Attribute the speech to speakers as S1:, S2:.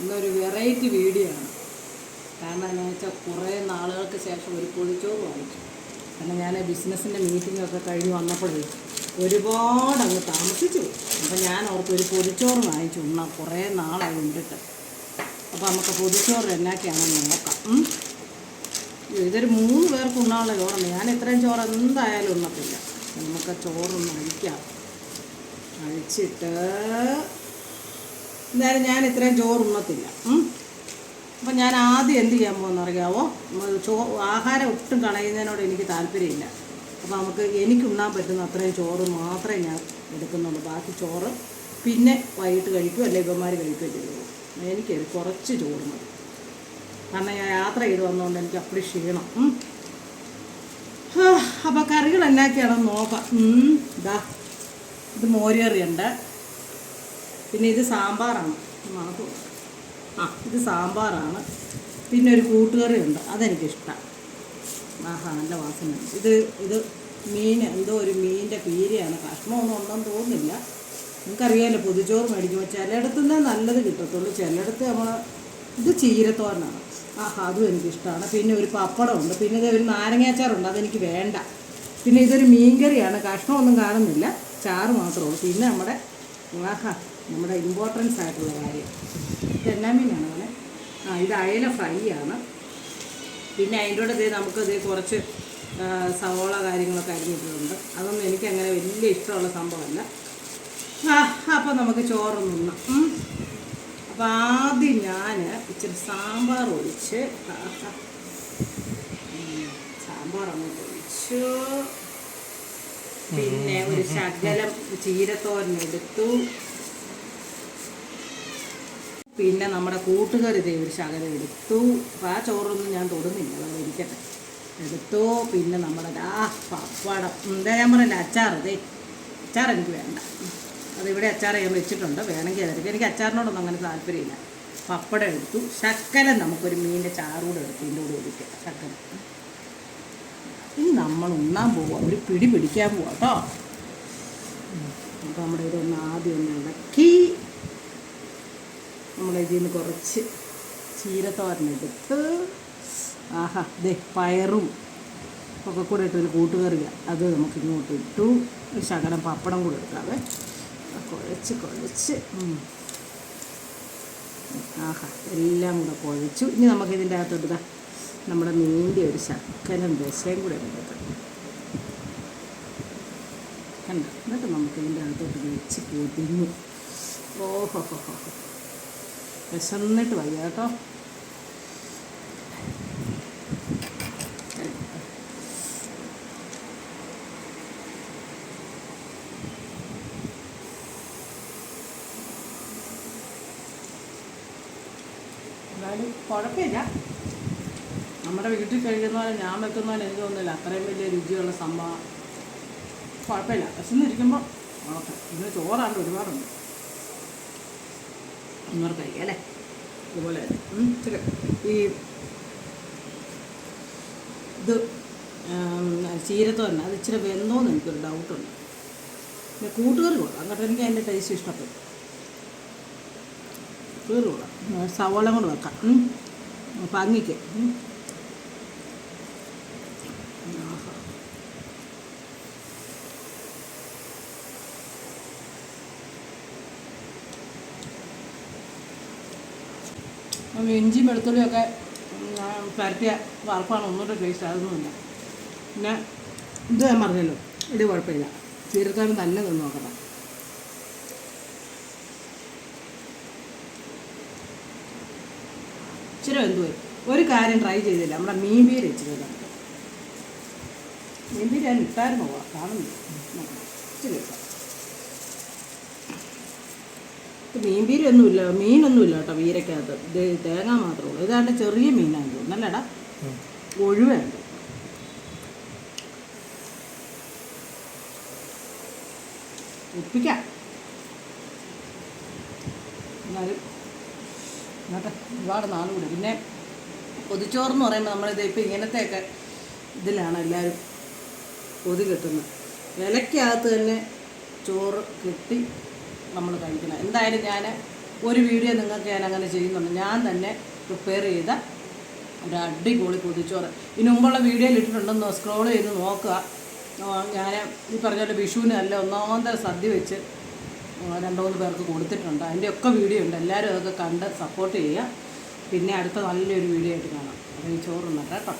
S1: ഇന്നൊരു variety video ആണ്. കാരണം എന്ന് വെച്ചാൽ കുറേ നാളുകൾക്ക് ശേഷം ഒരു പൊളിച്ചോറ് വാങ്ങിച്ചു. കാരണം ഞാൻ ബിസിനസ്സിന്റെ മീറ്റിങ്ങൊക്കെ കഴിഞ്ഞ് വന്നപ്പോഴേ ഒരുപാട് അങ്ങ് താമസിച്ചു അപ്പം ഞാൻ ഓർത്ത് ഒരു പൊതിച്ചോറ് വാങ്ങിച്ചു. ഉണ്ണാ കുറേ നാളായി ഉണ്ടിട്ട്. അപ്പോൾ നമുക്ക് പൊതിച്ചോറ് എന്നാക്കിയാണെന്ന് നോക്കാം. ഇതൊരു മൂന്ന് പേർക്ക് ഉണ്ണാനുള്ള ചോറാണ്. ഞാൻ ഇത്രയും ചോറ് എന്തായാലും ഉണ്ണത്തില്ല. നമുക്ക് ചോറൊന്ന് അഴിക്കാം. അഴിച്ചിട്ട് എന്തായാലും ഞാൻ ഇത്രയും ചോറ് ഉണ്ണത്തില്ല. ഉം. അപ്പം ഞാൻ ആദ്യം എന്ത് ചെയ്യാൻ പോകുന്ന അറിയാവോ ചോ ആഹാരം ഒട്ടും കളയുന്നതിനോട് എനിക്ക് താല്പര്യമില്ല. അപ്പോൾ നമുക്ക് എനിക്ക് ഉണ്ണാൻ പറ്റുന്ന അത്രയും ചോറ് മാത്രമേ ഞാൻ എടുക്കുന്നുള്ളൂ. ബാക്കി ചോറ് പിന്നെ വൈകിട്ട് കഴിക്കും അല്ലെങ്കിൽ ഇവന്മാർ കഴിക്കുകയും ചെയ്യുള്ളൂ എനിക്ക് കുറച്ച് ചോറ് മതി. കാരണം ഞാൻ യാത്ര ചെയ്ത് വന്നതുകൊണ്ട് എനിക്ക് അപ്പടി ക്ഷീണം. അപ്പോൾ കറികൾ എന്നാക്കിയാണെന്ന് നോക്കാം. ഇതാ ഇത് മോരുകറിയുണ്ട്. പിന്നെ ഇത് സാമ്പാറാണ്. നമുക്ക് ആ ഇത് സാമ്പാറാണ്. പിന്നെ ഒരു കൂട്ടുകറിയുണ്ട് അതെനിക്കിഷ്ടമാണ് ആഹാ നല്ല വാസന. ഇത് ഇത് മീൻ എന്തോ ഒരു മീനിന്റെ പീരയാണ്. കഷ്ണമൊന്നും ഉണ്ടെന്ന് തോന്നുന്നില്ല. നിങ്ങൾക്കറിയാമല്ലോ പൊതിച്ചോറ് മേടിക്കുമ്പോൾ ചിലയിടത്തുനിന്ന് നല്ലത് കിട്ടത്തുള്ളൂ. ചിലയിടത്ത് നമ്മൾ ഇത് ചീരത്തോരനാണ്. ആഹാ അതും എനിക്കിഷ്ടമാണ് പിന്നെ ഒരു പപ്പടമുണ്ട്. പിന്നെ ഇത് ഒരു നാരങ്ങാച്ചാറുണ്ട്. അതെനിക്ക് വേണ്ട. പിന്നെ ഇതൊരു മീൻകറിയാണ്. കഷ്ണമൊന്നും കാണുന്നില്ല. ചാറ് മാത്രമേ ഉള്ളൂ. പിന്നെ നമ്മുടെ ആഹാ നമ്മുടെ ഇമ്പോർട്ടൻസ് ആയിട്ടുള്ള കാര്യം. ഇത് എന്നാ മീനാണ് അങ്ങനെ ആ ഇത് അയല ഫ്രൈ ആണ്. പിന്നെ അതിന്റെ കൂടെ നമുക്ക് ദേ കുറച്ച് സവോള കാര്യങ്ങളൊക്കെ അരിഞ്ഞിട്ടുണ്ട്. അതൊന്നും എനിക്ക് അങ്ങനെ വലിയ ഇഷ്ടമുള്ള സംഭവമല്ല. ആ അപ്പോൾ നമുക്ക് ചോറൊന്നും നിന്ന് അപ്പം ആദ്യം ഞാൻ ഇച്ചിരി സാമ്പാർ ഒഴിച്ച് സാമ്പാർ അങ്ങോട്ട് ഒഴിച്ചു. പിന്നെ ഒരു ശകലം ചീരത്തോരൻ എടുത്തു. പിന്നെ നമ്മുടെ കൂട്ടുകാർ ഇതേ ഒരു ശകലം എടുത്തു. ആ ചോറൊന്നും ഞാൻ തൊടുന്നില്ല. അത് ഇരിക്കട്ടെ. എടുത്തു. പിന്നെ നമ്മുടെ ആ പപ്പടം. എന്താ ഞാൻ പറയില്ല അച്ചാർ ദേ അച്ചാർ എനിക്ക് വേണ്ട. അതിവിടെ അച്ചാർ ഞാൻ വെച്ചിട്ടുണ്ട്. വേണമെങ്കിൽ അതെടുക്കും എനിക്ക് അച്ചാറിനോടൊന്നും അങ്ങനെ താല്പര്യമില്ല. പപ്പടം എടുത്തു. ശക്കലം നമുക്കൊരു മീനിന്റെ ചാറൂടെ എടുത്തു ഇതിന്റെ കൂടെ ഒഴിക്കാം ശക്കലം ഇനി നമ്മൾ ഉണ്ണാൻ പോവുക ഒരു പിടി പിടിക്കാൻ പോവാം കേട്ടോ. അപ്പോൾ നമ്മുടെ ഇതൊന്ന് ആദ്യം ഒന്ന് ഇളക്കി. നമ്മൾ ഇതിൽ നിന്ന് കുറച്ച് ചീരത്തോരനെടുത്ത് ആഹാ ദേ പയറും ഒക്കെ കൂടെ ഇട്ടൊരു കൂട്ടുകറിയാണ് അത് നമുക്ക് ഇങ്ങോട്ട് ഇട്ടു. ഒരു ശകലം പപ്പടം കൂടെ എടുക്കാവേ. കുഴച്ച് കുഴച്ച്. ആഹാ എല്ലാം കൂടെ കുഴച്ചു. ഇനി നമുക്ക് ഇതിന്റെ അകത്തോട്ട് നമ്മുടെ മീന്റെ ഒരു ശക്കലം ദശയും കൂടെ എടുക്കാം കണ്ട? എന്നിട്ട് നമുക്ക് ഇതിന്റെ അകത്തോട്ട് വെച്ച് പൊതിഞ്ഞു. ഓഹോ ഹോ ഹോ ഹോ. വിശന്നിട്ട് വയ്യ കേട്ടോ. കുഴപ്പമില്ല. നമ്മുടെ വീട്ടിൽ കഴിക്കുന്ന പോലെ ഞാൻ വെക്കുന്ന പോലെ എനിക്ക് തോന്നുന്നില്ല. അത്രയും വലിയ രുചിയുള്ള സംഭവം. കുഴപ്പമില്ല. വിശന്നിരിക്കുമ്പോൾ ഓക്കെ ഇന്ന് ചോറാണ്ട് ഒരുപാടുണ്ട്. ഒന്നൂറ് കഴിക്കാം അല്ലേ? അതുപോലെ തന്നെ. ഈ ഇത് ചീരത്തോരൻ അത് ഇച്ചിരി വെന്തോന്ന് എനിക്കൊരു ഡൗട്ടുണ്ട് പിന്നെ കൂട്ടുകറി കൊള്ളാം. അങ്ങോട്ട് എനിക്ക് അതിന്റെ ടേസ്റ്റ് ഇഷ്ടപ്പെട്ടു. കൂട്ടുകറി കൊള്ളാം. സവോളം കൊണ്ട് വെക്കാം. ഭംഗിക്ക് ഉം. ആഹാ. അപ്പം ഇഞ്ചിയും വെളുത്തുള്ളിയൊക്കെ ഒക്കെ പരട്ടിയ വറുപ്പാണ് ഒന്നുകൂടെ ടേസ്റ്റ് അതൊന്നുമില്ല പിന്നെ ഇത് ഞാൻ പറഞ്ഞല്ലോ ഇത് കുഴപ്പമില്ല. ചീരത്തോരൻ തന്നെ നിന്ന് നോക്കണം. ഇച്ചിരി എന്തുപോയി ഒരു കാര്യം ട്രൈ ചെയ്തില്ല. നമ്മുടെ മീൻ പീര് ഇച്ചിരി മീൻ പീര് ഞാൻ ഇട്ടായിരുന്നു കാണുന്നില്ല. ഇച്ചിരി ഇട്ടാം ഇത് മീൻ പീരയൊന്നുമില്ല മീനൊന്നുമില്ല കേട്ടോ വീരക്കകത്ത് തേങ്ങ മാത്രമേ ഉള്ളൂ. ഇതാണ്ട് ചെറിയ മീനാണ് തോന്നുന്നല്ലടാ ഒഴിവുണ്ട് ഒപ്പിക്കാം. എന്നാലും എന്നിട്ട് ഒരുപാട് നാളും കൂടി. പിന്നെ പൊതിച്ചോറെന്ന് പറയുമ്പോൾ നമ്മളിത് ഇപ്പം ഇങ്ങനത്തെയൊക്കെ ഇതിലാണ് എല്ലാവരും പൊതി കെട്ടുന്നത്. ഇലയ്ക്കകത്ത് തന്നെ ചോറ് കെട്ടി നമ്മൾ കഴിക്കണം എന്തായാലും ഞാൻ ഒരു വീഡിയോ നിങ്ങൾക്ക് ഞാൻ അങ്ങനെ ചെയ്യുന്നുണ്ട്. ഞാൻ തന്നെ പ്രിപ്പയർ ചെയ്ത ഒരു അടിപൊളി പൊതിച്ചോറ് ഇനി മുമ്പുള്ള വീഡിയോയിൽ ഇട്ടിട്ടുണ്ടെന്ന് സ്ക്രോൾ ചെയ്ത് നോക്കുക. ഞാൻ ഈ പറഞ്ഞ പോലെ വിഷുവിന് അല്ല ഒന്നാമത്തെ സദ്യ വെച്ച് രണ്ടു മൂന്ന് പേർക്ക് കൊടുത്തിട്ടുണ്ട്. അതിന്റെ ഒക്കെ വീഡിയോ ഉണ്ട്. എല്ലാവരും അതൊക്കെ കണ്ട് സപ്പോർട്ട് ചെയ്യുക. പിന്നെ അടുത്ത നല്ലൊരു വീഡിയോ ആയിട്ട് കാണാം. അപ്പോൾ ഈ ചോറുണ്ട് കേട്ടോ.